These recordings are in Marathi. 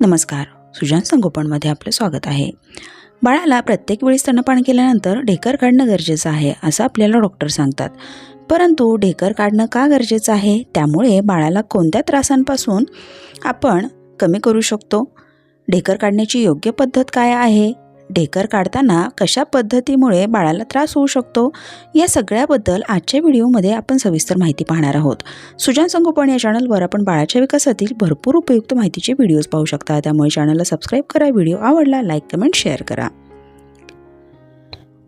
नमस्कार. सुजान संगोपनमध्ये आपलं स्वागत आहे. बाळाला प्रत्येक वेळी स्तनपान केल्यानंतर ढेकर काढणं गरजेचं आहे असं आपल्याला डॉक्टर सांगतात. परंतु ढेकर काढणं का गरजेचं आहे? त्यामुळे बाळाला कोणत्या त्रासांपासून आपण कमी करू शकतो? ढेकर काढण्याची योग्य पद्धत काय आहे? ढेकर काढताना कशा पद्धतीमुळे बाळाला त्रास होऊ शकतो या सगळ्याबद्दल आजच्या व्हिडिओमध्ये आपण सविस्तर माहिती पाहणार आहोत. सुजान संगोपन या चॅनलवर आपण बाळाच्या विकासातील भरपूर उपयुक्त माहितीचे व्हिडिओज पाहू शकता. त्यामुळे चॅनलला सबस्क्राईब करा व्हिडिओ आवडला लाईक कमेंट शेअर करा.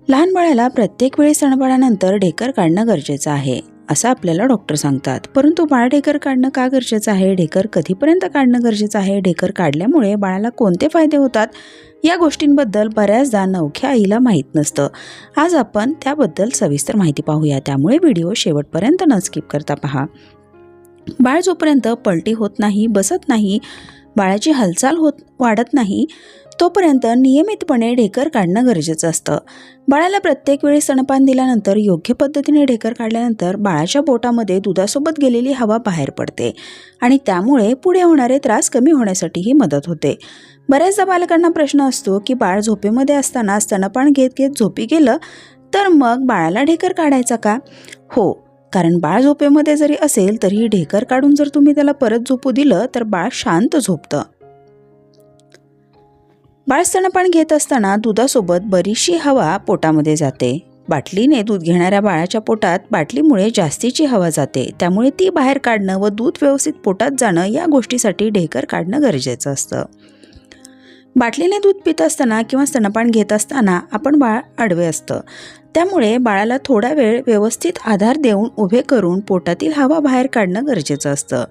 लहान बाळाला प्रत्येक वेळी सणबाळानंतर ढेकर काढणं गरजेचं आहे. असं आपल्याला डॉक्टर सांगतात. परंतु बाळ ढेकर काढणं का गरजेचं आहे? ढेकर कधीपर्यंत काढणं गरजेचं आहे? ढेकर काढल्यामुळे बाळाला कोणते फायदे होतात? या गोष्टींबद्दल बऱ्याचदा नवख्या आईला माहीत नसतं. आज आपण त्याबद्दल सविस्तर माहिती पाहूया. त्यामुळे व्हिडिओ शेवटपर्यंत न स्किप करता पहा. बाळ जोपर्यंत पलटी होत नाही बसत नाही बाळाची हालचाल होत वाढत नाही तोपर्यंत नियमितपणे ढेकर काढणं गरजेचं असतं. बाळाला प्रत्येक वेळी स्तनपान दिल्यानंतर योग्य पद्धतीने ढेकर काढल्यानंतर बाळाच्या पोटामध्ये दुधासोबत गेलेली हवा बाहेर पडते आणि त्यामुळे पुढे होणारे त्रास कमी होण्यासाठीही मदत होते. बऱ्याचदा बालकांना प्रश्न असतो की बाळ झोपेमध्ये असताना स्तनपान घेत घेत झोपी गेलं तर मग बाळाला ढेकर काढायचा का? हो कारण बाळ झोपेमध्ये जरी असेल तरीही ढेकर काढून जर तुम्ही त्याला परत झोपू दिलं तर बाळ शांत झोपतं. बाळ स्तनपान घेत असताना दुधासोबत बरीचशी हवा पोटामध्ये जाते. बाटलीने दूध घेणाऱ्या बाळाच्या पोटात बाटलीमुळे जास्तीची हवा जाते. त्यामुळे ती बाहेर काढणं व दूध व्यवस्थित पोटात जाणं या गोष्टीसाठी ढेकर काढणं गरजेचं असतं. बाटलीने दूध पित असताना किंवा स्तनपान घेत असताना आपण बाळ आडवे असतं. त्यामुळे बाळाला थोडा वेळ व्यवस्थित आधार देऊन उभे करून पोटातील हवा बाहेर काढणं गरजेचं असतं.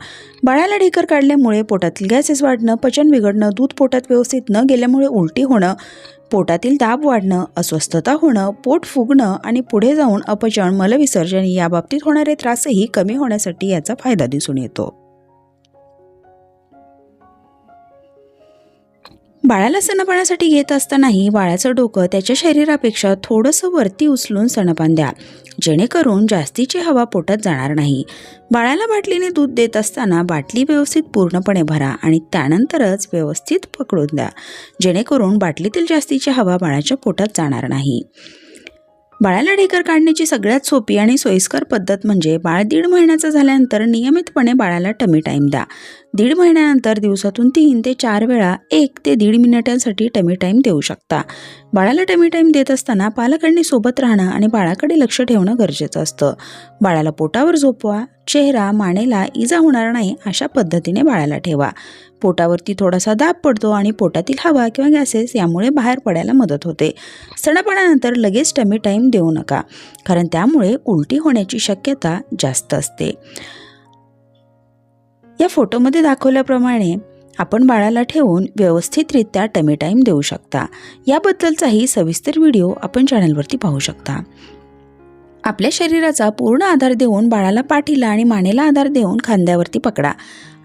बाळाला ढेकर काढल्यामुळे पोटातील गॅसेस वाढणं पचन बिघडणं दूध पोटात व्यवस्थित न गेल्यामुळे उलटी होणं पोटातील दाब वाढणं अस्वस्थता होणं पोट फुगणं आणि पुढे जाऊन अपचन मलविसर्जन याबाबतीत होणारे त्रासही कमी होण्यासाठी याचा फायदा दिसून येतो. बाळाला स्तनपानासाठी घेत असतानाही बाळाचं डोकं त्याच्या शरीरापेक्षा थोडंसं वरती उचलून सणपान द्या. जेणेकरून जास्तीची हवा पोटात जाणार नाही. बाळाला बाटलीने दूध देत असताना बाटली व्यवस्थित पूर्णपणे भरा आणि त्यानंतरच व्यवस्थित पकडून द्या. जेणेकरून बाटलीतील जास्तीची हवा बाळाच्या पोटात जाणार नाही. बाळाला ढेकर काढण्याची सगळ्यात सोपी आणि सोयीस्कर पद्धत म्हणजे बाळ दीड महिन्याचं झाल्यानंतर नियमितपणे बाळाला टमी टाईम द्या. दीड महिन्यानंतर दिवसातून तीन ते चार वेळा एक ते दीड मिनिटांसाठी टमी टाईम देऊ शकता. बाळाला टमी टाईम देत असताना पालकांनी सोबत राहणं आणि बाळाकडे लक्ष ठेवणं गरजेचं असतं. बाळाला पोटावर झोपवा चेहरा मानेला इजा होणार नाही अशा पद्धतीने बाळाला ठेवा. पोटावरती थोडासा दाब पडतो आणि पोटातील हवा किंवा गॅसेस यामुळे बाहेर पडायला मदत होते. स्तनपानानंतर लगेच टमी टाईम देऊ नका कारण त्यामुळे उलटी होण्याची शक्यता जास्त असते. या फोटोमध्ये दाखवल्याप्रमाणे आपण बाळाला ठेवून व्यवस्थितरित्या टमे टाईम देऊ शकता. याबद्दलचाही सविस्तर व्हिडिओ आपण चॅनलवरती पाहू शकता. आपल्या शरीराचा पूर्ण आधार देऊन बाळाला पाठीला आणि मानेला आधार देऊन खांद्यावरती पकडा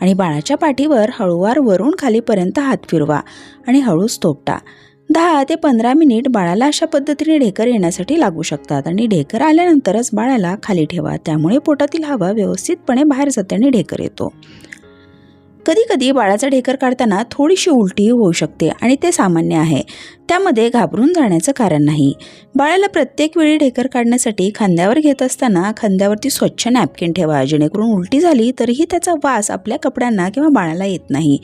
आणि बाळाच्या पाठीवर हळूवार वरून खालीपर्यंत हात फिरवा आणि हळूच तोपटा. दहा ते पंधरा मिनिट बाळाला अशा पद्धतीने ढेकर येण्यासाठी लागू शकतात आणि ढेकर आल्यानंतरच बाळाला खाली ठेवा. त्यामुळे पोटातील हवा व्यवस्थितपणे बाहेर जाते आणि ढेकर येतो. कधीकधी बाळाचा ढेकर काढताना थोडीशी उलटी होऊ शकते आणि ते सामान्य आहे. त्यामध्ये घाबरून जाण्याचं कारण नाही. बाळाला प्रत्येक वेळी ढेकर काढण्यासाठी खांद्यावर घेत असताना खांद्यावरती स्वच्छ नॅपकिन ठेवा जेणेकरून उलटी झाली तरीही त्याचा वास आपल्या कपड्यांना किंवा बाळाला येत नाही.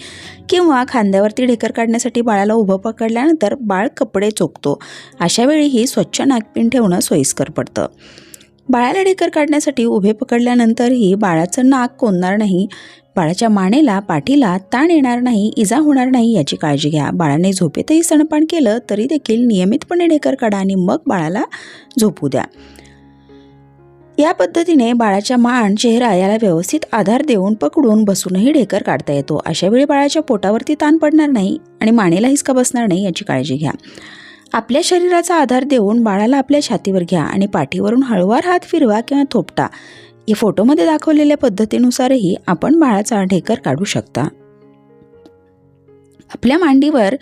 किंवा खांद्यावरती ढेकर काढण्यासाठी बाळाला उभं पकडल्यानंतर बाळ कपडे चोखतो. अशावेळीही स्वच्छ नॅपकिन ठेवणं सोयीस्कर पडतं. बाळाला ढेकर काढण्यासाठी उभे पकडल्यानंतरही बाळाचं नाक कोंदणार नाही. बाळाच्या मानेला पाठीला ताण येणार नाही इजा होणार नाही याची काळजी घ्या. बाळाने झोपेतही स्तनपान केलं तरी देखील नियमितपणे ढेकर काढा आणि मग बाळाला झोपू द्या. या पद्धतीने बाळाच्या मान चेहरा याला व्यवस्थित आधार देऊन पकडून बसूनही ढेकर काढता येतो. अशावेळी बाळाच्या पोटावरती ताण पडणार नाही आणि मानेला हिसका बसणार नाही याची काळजी घ्या. आपल्या शरीराचा आधार देऊन बाळाला आपल्या छातीवर घ्या आणि पाठीवरून हळूवार हात फिरवा किंवा थोपटा. या फोटोमध्ये दाखवलेल्या पद्धतीनुसारही आपण बाळाचा ढेकर काढू शकता. आपल्या मांडीवर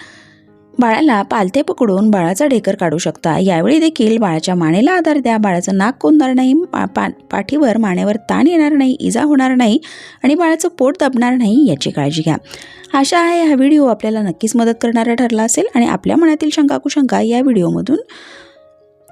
बाळाला पालथे पकडून बाळाचा ढेकर काढू शकता. यावेळी देखील बाळाच्या मानेला आधार द्या. बाळाचं नाक कोंदणार नाही पा पा- पाठीवर मानेवर ताण येणार नाही इजा होणार नाही आणि बाळाचं पोट दाबणार नाही याची काळजी घ्या. आशा आहे हा व्हिडिओ आपल्याला नक्कीच मदत करणारा ठरला असेल आणि आपल्या मनातील शंका कुशंका या व्हिडिओमधून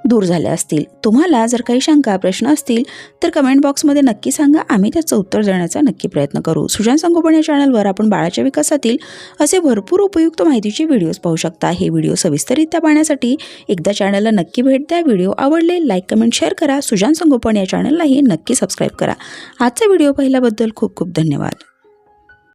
दूर झाल्या असतील. तुम्हाला जर काही शंका प्रश्न असतील तर कमेंट बॉक्समध्ये नक्की सांगा. आम्ही त्याचं उत्तर देण्याचा नक्की प्रयत्न करू. सुशांत संगोपन या चॅनलवर आपण बाळाच्या विकासातील असे भरपूर उपयुक्त माहितीचे व्हिडिओज पाहू शकता. हे व्हिडिओ सविस्तररित्या पाहण्यासाठी एकदा चॅनलला नक्की भेट द्या. व्हिडिओ आवडले लाईक कमेंट शेअर करा. सुजान संगोपन या चॅनललाही नक्की सबस्क्राईब करा. आजचा व्हिडिओ पाहिल्याबद्दल खूप खूप धन्यवाद.